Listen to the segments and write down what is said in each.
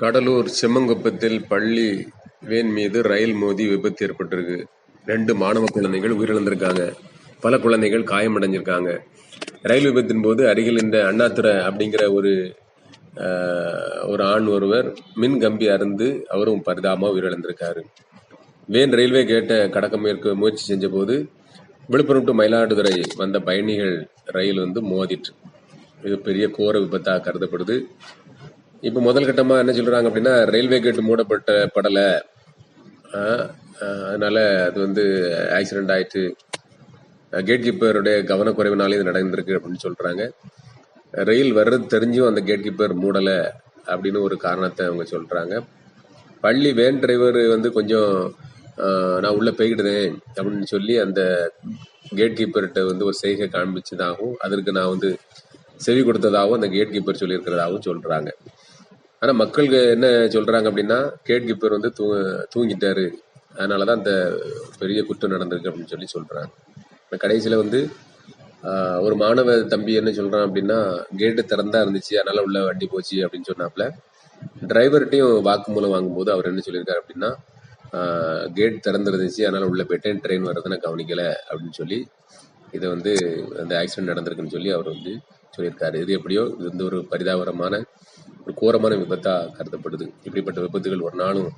கடலூர் செம்மங்குப்பத்தில் பள்ளி வேன் மீது ரயில் மோதி விபத்து ஏற்பட்டிருக்கு. ரெண்டு மாணவ குழந்தைகள் உயிரிழந்திருக்காங்க. பல குழந்தைகள் காயமடைஞ்சிருக்காங்க. ரயில் விபத்தின் போது அருகில் இந்த அண்ணாத்துறை அப்படிங்கிற ஒரு ஒரு ஆண் ஒருவர் மின் கம்பி அருந்து அவரும் பரிதாபமாக உயிரிழந்திருக்காரு. வேன் ரயில்வே கேட்டை கடக்க முயற்க முயற்சி செஞ்சபோது விழுப்புரம் டு மயிலாடுதுறை வந்த பயணிகள் ரயில் வந்து மோதிட்டு இது பெரிய கோர விபத்தாக கருதப்படுது. இப்போ முதல் கட்டமாக என்ன சொல்றாங்க அப்படின்னா ரயில்வே கேட் மூடப்பட்ட படலை. அதனால் அதனால அது வந்து ஆக்சிடென்ட் ஆயிட்டு கேட் கீப்பருடைய கவனக்குறைவினாலே இது நடந்திருக்கு அப்படின்னு சொல்றாங்க. ரயில் வர்றது தெரிஞ்சும் அந்த கேட் கீப்பர் மூடலை அப்படின்னு ஒரு காரணத்தை அவங்க சொல்றாங்க. பள்ளி வேன் டிரைவர் வந்து கொஞ்சம் நான் உள்ள போய்கிடுதேன் அப்படின்னு சொல்லி அந்த கேட் கீப்பர்கிட்ட வந்து ஒரு செய்கை காண்பிச்சதாகவும் அதற்கு நான் வந்து செவி கொடுத்ததாகவும் அந்த கேட் கீப்பர் சொல்லியிருக்கிறதாகவும் சொல்றாங்க. ஆனால் மக்கள் என்ன சொல்கிறாங்க அப்படின்னா கேட் கீப்பர் வந்து தூ தூங்கிட்டாரு. அதனாலதான் அந்த பெரிய குற்றம் நடந்திருக்கு அப்படின்னு சொல்லி சொல்கிறாங்க கடைசியில் வந்து ஒரு மாணவ தம்பி என்ன சொல்கிறான் அப்படின்னா கேட்டு திறந்தா இருந்துச்சு அதனால் உள்ள வண்டி போச்சு அப்படின்னு சொன்னாப்புல டிரைவர்கிட்டையும் வாக்குமூலம் வாங்கும்போது அவர் என்ன சொல்லியிருக்காரு அப்படின்னா கேட் திறந்துருந்துச்சு அதனால் உள்ள போயிட்டேன் ட்ரெயின் வர்றதை நான் கவனிக்கலை அப்படின்னு சொல்லி இதை வந்து அந்த ஆக்சிடென்ட் நடந்திருக்குன்னு சொல்லி அவர் வந்து சொல்லியிருக்காரு. இது எப்படியோ இது வந்து ஒரு பரிதாபகரமான ஒரு கோரமான விபத்தாக கருதப்படுது. இப்படிப்பட்ட விபத்துகள் ஒரு நாளும்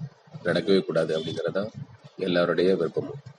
நடக்கவே கூடாது அப்படிங்கிறதான் எல்லாருடைய விருப்பமும்.